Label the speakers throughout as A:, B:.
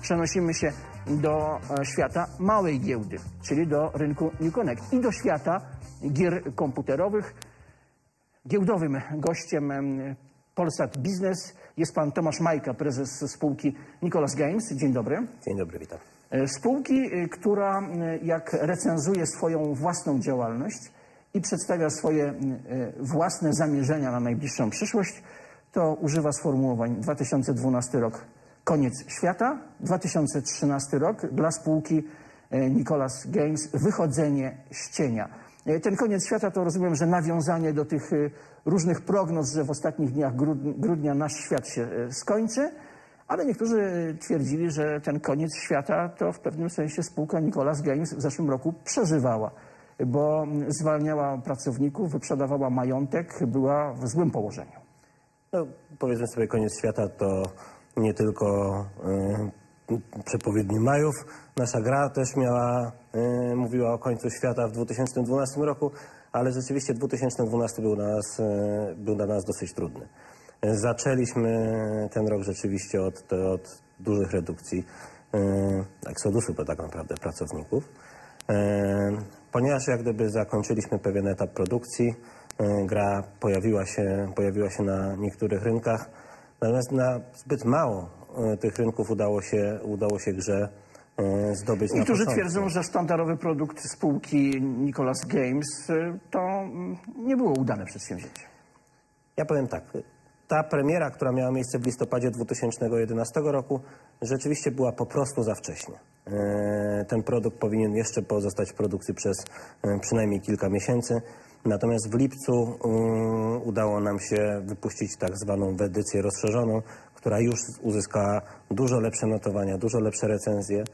A: przenosimy się do e, świata małej giełdy, czyli do rynku New Connect i do świata gier komputerowych. Giełdowym gościem em, Polsat Biznes jest pan Tomasz Majka, prezes spółki Nicolas Games. Dzień dobry.
B: Dzień dobry, witam.
A: E, Spółki, y, która jak recenzuje swoją własną działalność i przedstawia swoje własne zamierzenia na najbliższą przyszłość, to używa sformułowań 2012 rok koniec świata, 2013 rok dla spółki y, Nicolas Games wychodzenie z cienia. Y, Ten koniec świata to rozumiem, że nawiązanie do tych y, różnych prognoz, że w ostatnich dniach grud- grudnia nasz świat się skończy. Ale niektórzy twierdzili, że ten koniec świata to w pewnym sensie spółka Nicolas Games w zeszłym roku przeżywała, bo zwalniała pracowników, wyprzedawała majątek, była w złym położeniu.
B: No, powiedzmy sobie, koniec świata to nie tylko y, przepowiedni Majów. Nasza gra też miała, y, mówiła o końcu świata w 2012 roku, ale rzeczywiście 2012 był, dla nas, y, był dla nas dosyć trudny. Zaczęliśmy ten rok rzeczywiście od, od dużych redukcji, eksodusu tak naprawdę pracowników. Ponieważ jak gdyby zakończyliśmy pewien etap produkcji, gra pojawiła się, pojawiła się na niektórych rynkach, natomiast na zbyt mało e, tych rynków udało się, udało się grze e, zdobyć
A: Niektórzy twierdzą, że sztandarowy produkt spółki Nicolas Games y, to mm, nie było udane przedsięwzięcie.
B: Ja powiem tak. Ta premiera, która miała miejsce w listopadzie 2011 roku, rzeczywiście była po prostu za wcześnie. E, Ten produkt powinien jeszcze pozostać w produkcji przez e, przynajmniej kilka miesięcy. Natomiast w lipcu mm, udało nam się wypuścić tak zwaną edycję rozszerzoną, która już uzyskała dużo lepsze notowania, dużo lepsze recenzje,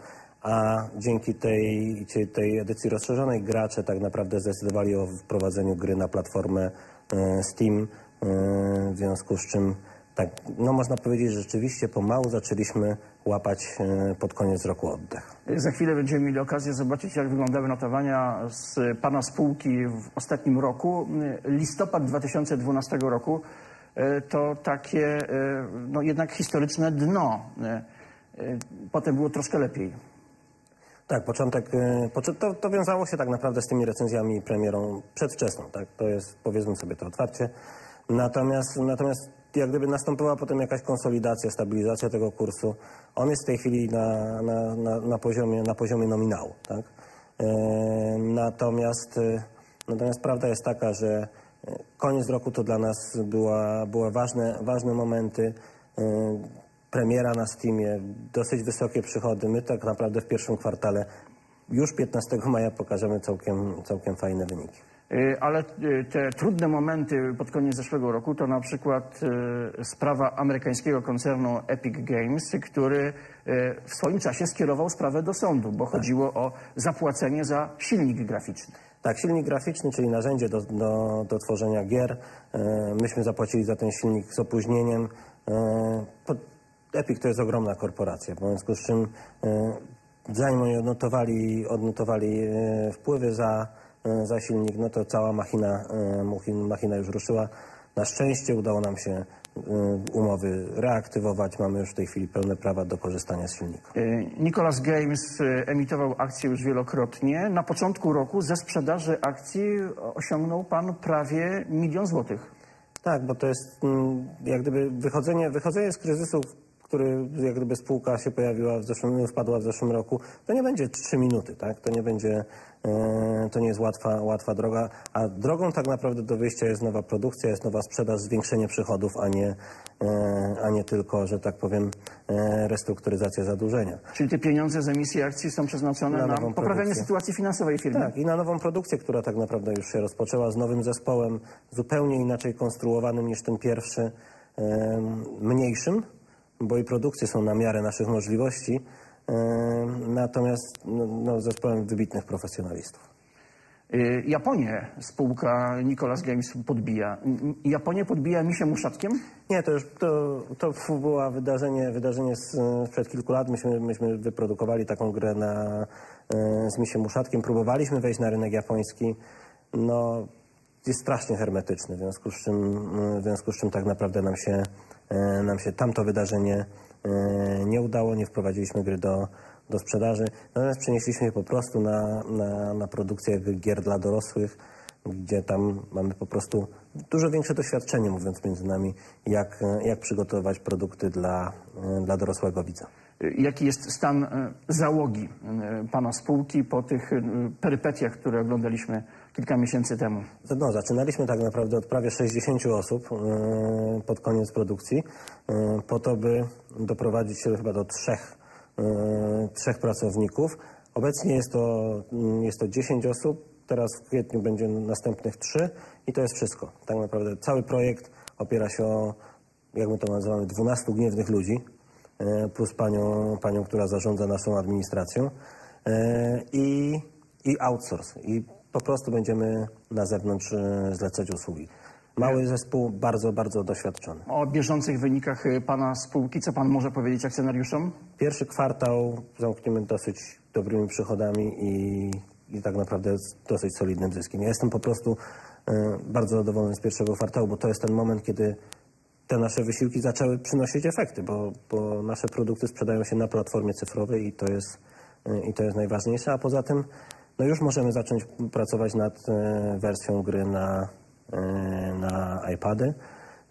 B: a dzięki tej, tej- edycji rozszerzonej gracze tak naprawdę zdecydowali o wprowadzeniu gry na platformę e, Steam, e, w związku z czym tak, no można powiedzieć, że rzeczywiście pomału zaczęliśmy łapać e, pod koniec roku oddech.
A: Za chwilę będziemy mieli okazję zobaczyć, jak wyglądały notowania z pana spółki w ostatnim roku. Listopad 2012 roku y, to takie y, no, jednak historyczne dno. Potem było troszkę lepiej.
B: Tak, początek, e, to, to wiązało się tak naprawdę z tymi recenzjami premierą przedwczesną, tak, to jest, powiedzmy sobie to otwarcie. Natomiast, natomiast jak gdyby nastąpiła potem jakaś konsolidacja, stabilizacja tego kursu, on jest w tej chwili na, na, na, na, poziomie, na poziomie nominału, tak. E, natomiast, e, natomiast prawda jest taka, że e, koniec roku to dla nas była, były ważne, ważne momenty, premiera na Steamie, dosyć wysokie przychody. My tak naprawdę w pierwszym kwartale już 15 maja pokażemy całkiem, całkiem fajne wyniki.
A: Y, Ale y, te trudne momenty pod koniec zeszłego roku to na przykład y, sprawa amerykańskiego koncernu Epic Games, który w swoim czasie skierował sprawę do sądu, bo chodziło o zapłacenie za silnik graficzny.
B: Tak, silnik graficzny, czyli narzędzie do, do, do tworzenia gier. E, myśmy zapłacili za ten silnik z opóźnieniem. E, Epic to jest ogromna korporacja, w związku z czym e, zanim oni odnotowali, odnotowali e, wpływy za, e, za silnik, no to cała machina, machin- machina już ruszyła. Na szczęście udało nam się e, umowy reaktywować. Mamy już w tej chwili pełne prawa do korzystania z silnika.
A: Y, Nicolas Games y, emitował akcje już wielokrotnie. Na początku roku ze sprzedaży akcji osiągnął pan prawie milion złotych.
B: Tak, bo to jest mm, jak gdyby wychodzenie, wychodzenie z kryzysu, który jak gdyby spółka się pojawiła w zeszłym, wpadła w zeszłym roku, to nie będzie trzy minuty, tak? To nie będzie, e, to nie jest łatwa, łatwa droga, a drogą tak naprawdę do wyjścia jest nowa produkcja, jest nowa sprzedaż, zwiększenie przychodów, a nie, e, a nie tylko, że tak powiem, e, restrukturyzacja zadłużenia.
A: Czyli te pieniądze z emisji akcji są przeznaczone
B: Na
A: na,
B: nową
A: poprawianie
B: produkcję.
A: sytuacji finansowej firmy.
B: Tak, i na nową produkcję, która tak naprawdę już się rozpoczęła z nowym zespołem, zupełnie inaczej konstruowanym niż ten pierwszy, mniejszym, bo i produkcje są na miarę naszych możliwości, em, natomiast no, no, zespołem wybitnych profesjonalistów.
A: Y, Japonię spółka Nicolas Games podbija. Japonię podbija misiem uszatkiem?
B: Nie, to już to, to było wydarzenie, wydarzenie z, sprzed kilku lat. Myśmy, myśmy wyprodukowali taką grę na, e, z misiem uszatkiem. Próbowaliśmy wejść na rynek japoński. No, jest strasznie hermetyczny, w związku z czym, w związku z czym tak naprawdę nam się, e, nam się tamto wydarzenie e, nie udało, nie wprowadziliśmy gry do, do sprzedaży. Natomiast przenieśliśmy je po prostu na, na, na produkcję gier dla dorosłych, gdzie tam mamy po prostu dużo większe doświadczenie, mówiąc między nami, jak, jak przygotować produkty dla, e, dla dorosłego widza.
A: Jaki jest stan e, załogi e, pana spółki po tych e, perypetiach, które oglądaliśmy kilka miesięcy temu?
B: No, zaczynaliśmy tak naprawdę od prawie 60 osób pod koniec produkcji, po to, by doprowadzić się chyba do trzech, trzech pracowników. Obecnie jest to, mm, jest to 10 osób, teraz w kwietniu będzie następnych trzy i to jest wszystko. Tak naprawdę cały projekt opiera się o, jak my to nazywamy, 12 gniewnych ludzi, plus panią, panią która zarządza naszą administracją e, i, i outsource. I po prostu będziemy na zewnątrz e, zlecać usługi. Mały zespół, bardzo, bardzo doświadczony.
A: O bieżących wynikach e, pana spółki, co pan może powiedzieć akcjonariuszom?
B: Pierwszy kwartał zamkniemy dosyć dobrymi przychodami i, i tak naprawdę z dosyć solidnym zyskiem. Ja jestem po prostu e, bardzo zadowolony z pierwszego kwartału, bo to jest ten moment, kiedy te nasze wysiłki zaczęły przynosić efekty, bo, bo nasze produkty sprzedają się na platformie cyfrowej i to jest, i to jest najważniejsze, a poza tym no już możemy zacząć pracować nad e, wersją gry na, e, na iPady,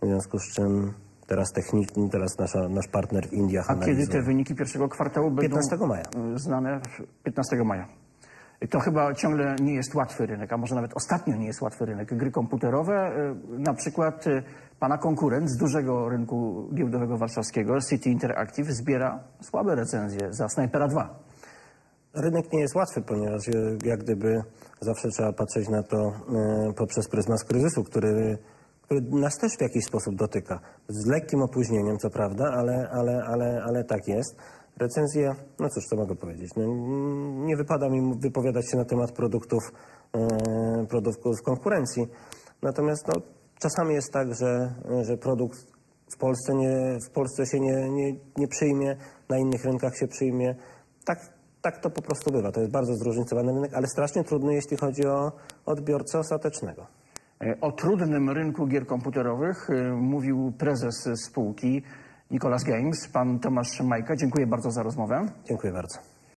B: w związku z czym teraz technicznie, teraz nasza, nasz partner w Indiach
A: A kiedy
B: analizuje.
A: te wyniki pierwszego kwartału będą
B: 15 maja.
A: znane? 15 maja. To chyba ciągle nie jest łatwy rynek, a może nawet ostatnio nie jest łatwy rynek. Gry komputerowe, e, na przykład e, pana konkurent z dużego rynku giełdowego warszawskiego, City Interactive, zbiera słabe recenzje za Snipera 2.
B: Rynek nie jest łatwy, ponieważ e, jak gdyby zawsze trzeba patrzeć na to poprzez pryzmat kryzysu, który, który nas też w jakiś sposób dotyka. Z lekkim opóźnieniem, co prawda, ale, ale, ale, ale tak jest. Recenzje, no cóż, co mogę powiedzieć. No, nie wypada mi wypowiadać się na temat produktów, e, produktów konkurencji. Natomiast no, czasami jest tak, że, że produkt w Polsce, nie, w Polsce się nie, nie, nie przyjmie, na innych rynkach się przyjmie. Tak, tak to po prostu bywa. To jest bardzo zróżnicowany rynek, ale strasznie trudny, jeśli chodzi o odbiorcę ostatecznego.
A: E, O trudnym rynku gier komputerowych e, mówił prezes spółki Nicolas Games, pan Tomasz Majka. Dziękuję bardzo za rozmowę.
B: Dziękuję bardzo.